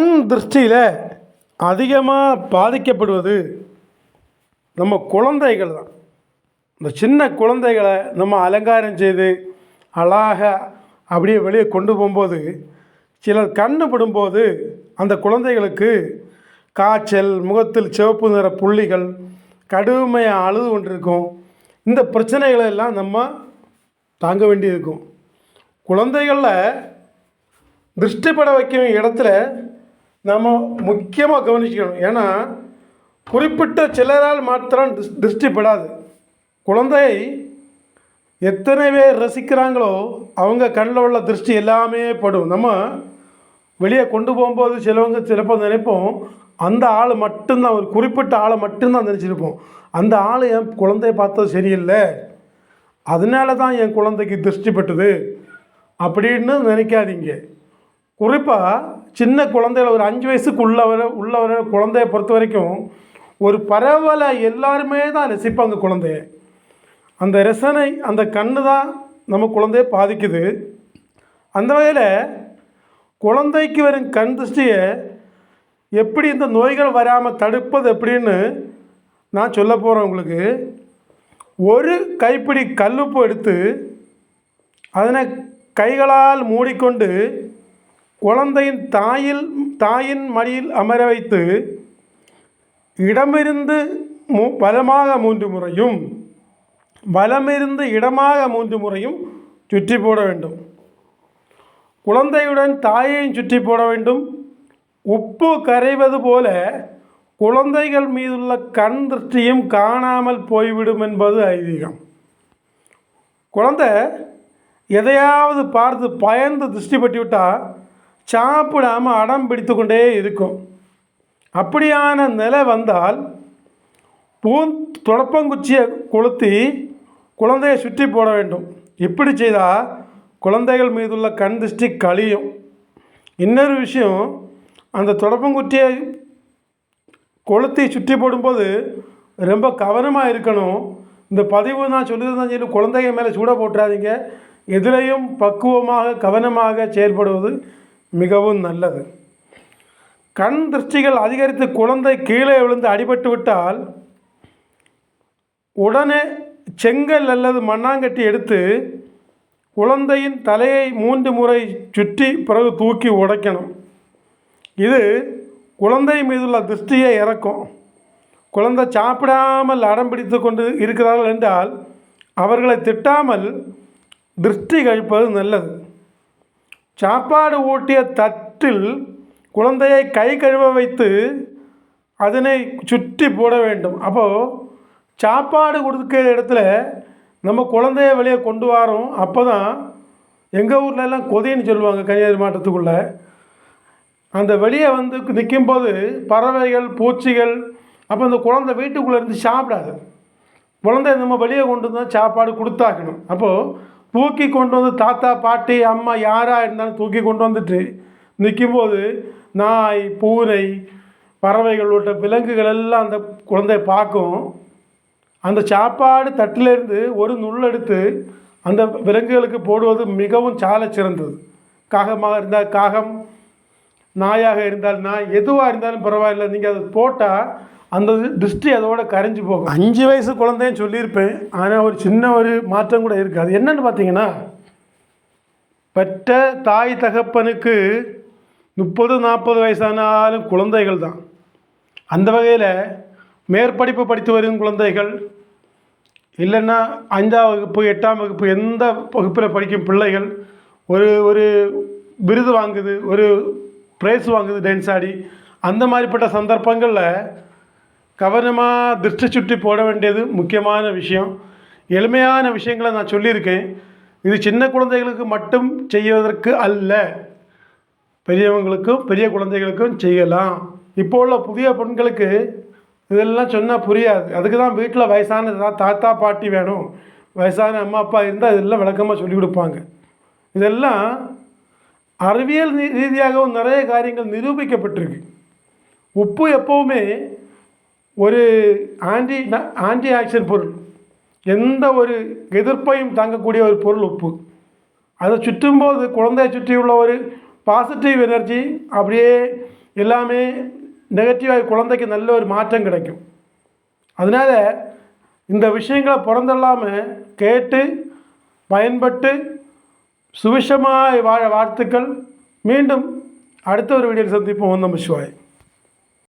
கண் திருஷ்டியில் அதிகமாக பாதிக்கப்படுவது நம்ம குழந்தைகள் தான் இந்த சின்ன குழந்தைகளை நம்ம அலங்காரம் செய்து அழகாக அப்படியே வெளியே கொண்டு போகும்போது சிலர் கண்ணு படும்போது அந்த குழந்தைகளுக்கு காய்ச்சல் முகத்தில் சிவப்பு நிற புள்ளிகள் கடுமையாக அழுது கொண்டிருக்கும். இந்த பிரச்சனைகளை எல்லாம் நம்ம தாங்க வேண்டியிருக்கும். குழந்தைகளில் திருஷ்டிப்பட வைக்கும் இடத்துல நம்ம முக்கியமாக கவனிச்சுக்கணும். ஏன்னா குறிப்பிட்ட சிலரால் மாத்திரம் டிஸ் திருஷ்டிப்படாது. குழந்தை எத்தனை பேர் ரசிக்கிறாங்களோ அவங்க கண்ணில் உள்ள திருஷ்டி எல்லாமே படும். நம்ம வெளியே கொண்டு போகும்போது சிலவங்க சிலப்போ நினைப்போம் அந்த ஆள் மட்டும்தான் ஒரு குறிப்பிட்ட ஆளை மட்டும்தான் நினச்சிருப்போம். அந்த ஆள் என் குழந்தைய பார்த்தது சரியில்லை. அதனால தான் என் குழந்தைக்கு திருஷ்டி பட்டுது. அப்படின்னு நினைக்காதீங்க. குறிப்பாக சின்ன குழந்தைகள் ஒரு அஞ்சு வயசுக்கு உள்ளவரை உள்ளவரை குழந்தைய பொறுத்த வரைக்கும் ஒரு பரவலை எல்லாருமே தான் ரசிப்பாங்க குழந்தைய. அந்த ரசனை அந்த கண்ணு தான் நம்ம குழந்தைய பாதிக்குது. அந்த வகையில் குழந்தைக்கு வரும் கண் திருஷ்டியை எப்படி இந்த நோய்கள் வராமல் தடுப்பது எப்படின்னு நான் சொல்ல போகிறேன் உங்களுக்கு. ஒரு கைப்பிடி கல்லுப்பு எடுத்து அதனை கைகளால் மூடிக்கொண்டு குழந்தையின் தாயில் தாயின் மடியில் அமர வைத்து இடமிருந்து மூ பலமாக மூன்று முறையும் வலமிருந்து இடமாக மூன்று முறையும் சுற்றி போட வேண்டும். குழந்தையுடன் தாயையும் சுற்றி போட வேண்டும். உப்பு கரைவது போல குழந்தைகள் மீதுள்ள கண் திருஷ்டியும் காணாமல் போய்விடும் என்பது ஐதீகம். குழந்தை எதையாவது பார்த்து பயந்து திருஷ்டி பட்டிவிட்டால் சாப்பிடாமல் அடம் பிடித்து கொண்டே இருக்கும். அப்படியான நிலை வந்தால் பூ தொடப்பங்குச்சியை கொளுத்தி குழந்தையை சுற்றி போட வேண்டும். இப்படி செய்தால் குழந்தைகள் மீதுள்ள கண் திருஷ்டி கழியும். இன்னொரு விஷயம் அந்த தொடப்பங்குச்சியை கொளுத்தி சுற்றி போடும்போது ரொம்ப கவனமாக இருக்கணும். இந்த பதிவு நான் சொல்லியிருந்தேன் சொல்லி குழந்தைங்க மேலே சூட போட்டுறாதீங்க. எதிலையும் பக்குவமாக கவனமாக செயல்படுவது மிகவும் நல்லது. கண் திருஷ்டிகள் அதிகரித்து குழந்தை கீழே விழுந்து அடிபட்டு விட்டால் உடனே செங்கல் அல்லது மண்ணாங்கட்டி எடுத்து குழந்தையின் தலையை மூன்று முறை சுற்றி பிறகு தூக்கி உடைக்கணும். இது குழந்தை மீதுள்ள திருஷ்டியை இறக்கும். குழந்தை சாப்பிடாமல் அடம் பிடித்து கொண்டு இருக்கிறார்கள் என்றால் அவர்களை திட்டாமல் திருஷ்டி கழிப்பது நல்லது. சாப்பாடு ஊட்டிய தட்டில் குழந்தையை கை கழுவ வைத்து அதனை சுற்றி போட வேண்டும். அப்போது சாப்பாடு கொடுக்குற இடத்துல நம்ம குழந்தைய வெளியே கொண்டு வரோம். அப்போ தான் எங்கள் ஊர்ல எல்லாம் கொதின்னு சொல்லுவாங்க கன்னியாகுமரி மாவட்டத்துக்குள்ளே. அந்த வெளியே வந்து நிற்கும்போது பறவைகள் பூச்சிகள் அப்போ அந்த குழந்தை வீட்டுக்குள்ளே இருந்து சாப்பிடாது. குழந்தைய நம்ம வெளியே கொண்டு வந்து சாப்பாடு கொடுத்தாக்கணும். அப்போது தூக்கி கொண்டு வந்து தாத்தா பாட்டி அம்மா யாராக இருந்தாலும் தூக்கி கொண்டு வந்துட்டு நிற்கும்போது நாய் பூனை பறவைகள் உள்ளிட்ட விலங்குகள் எல்லாம் அந்த குழந்தைய பார்க்கும். அந்த சாப்பாடு தட்டிலேருந்து ஒரு நுள் எடுத்து அந்த விலங்குகளுக்கு போடுவது மிகவும் சால சிறந்தது. காகமாக இருந்தால் காகம் நாயாக இருந்தால் நாய் எதுவாக இருந்தாலும் பரவாயில்ல. நீங்கள் அதை போட்டால் அந்த திருஷ்டி அதோட கரைஞ்சி போகும். அஞ்சு வயசு குழந்தையும் சொல்லியிருப்பேன். ஆனால் ஒரு சின்ன ஒரு மாற்றம் கூட இருக்காது என்னென்னு என்னன்னு பார்த்தீங்கன்னா பெற்ற தாய் தகப்பனுக்கு முப்பது நாற்பது வயசானாலும் குழந்தைகள் தான். அந்த வகையில் மேற்படிப்பு படித்து வரும் குழந்தைகள் இல்லைன்னா அஞ்சாம் வகுப்பு எட்டாம் வகுப்பு எந்த வகுப்பில் படிக்கும் பிள்ளைகள் ஒரு ஒரு விருது வாங்குது ஒரு ப்ரைஸ் வாங்குது டான்ஸ் ஆடி அந்த மாதிரிப்பட்ட சந்தர்ப்பங்களில் கவனமாக திருஷ்டி சுற்றி போட வேண்டியது முக்கியமான விஷயம். எளிமையான விஷயங்களை நான் சொல்லியிருக்கேன். இது சின்ன குழந்தைகளுக்கு மட்டும் செய்வதற்கு அல்ல. பெரியவங்களுக்கும் பெரிய குழந்தைகளுக்கும் செய்யலாம். இப்போ உள்ள புதிய பெண்களுக்கு இதெல்லாம் சொன்னால் புரியாது. அதுக்கு தான் வீட்டில் வயசான தாத்தா பாட்டி வேணும். வயசான அம்மா அப்பா இருந்தால் இதெல்லாம் விளக்கமாக சொல்லிக் கொடுப்பாங்க. இதெல்லாம் அறிவியல் ரீதியாகவும் நிறைய காரியங்கள் நிரூபிக்கப்பட்டிருக்கு. உப்பு எப்போவுமே ஒரு ஆன்டி ஆன்டி ஆக்சிடென்ட் பொருள். எந்த ஒரு எதிர்ப்பையும் தாங்கக்கூடிய ஒரு பொருள் உப்பு. அதை சுற்றும்போது குழந்தையை சுற்றியுள்ள ஒரு பாசிட்டிவ் எனர்ஜி அப்படியே எல்லாமே நெகட்டிவாக குழந்தைக்கு நல்ல ஒரு மாற்றம் கிடைக்கும். அதனால் இந்த விஷயங்களை பிறந்தல்லாமல் கேட்டு பயன்பட்டு சுவிஷமாய் வாழ வாழ்த்துக்கள். மீண்டும் அடுத்த ஒரு வீடியோவில் சந்திப்போம். நம்ம சிவாய்.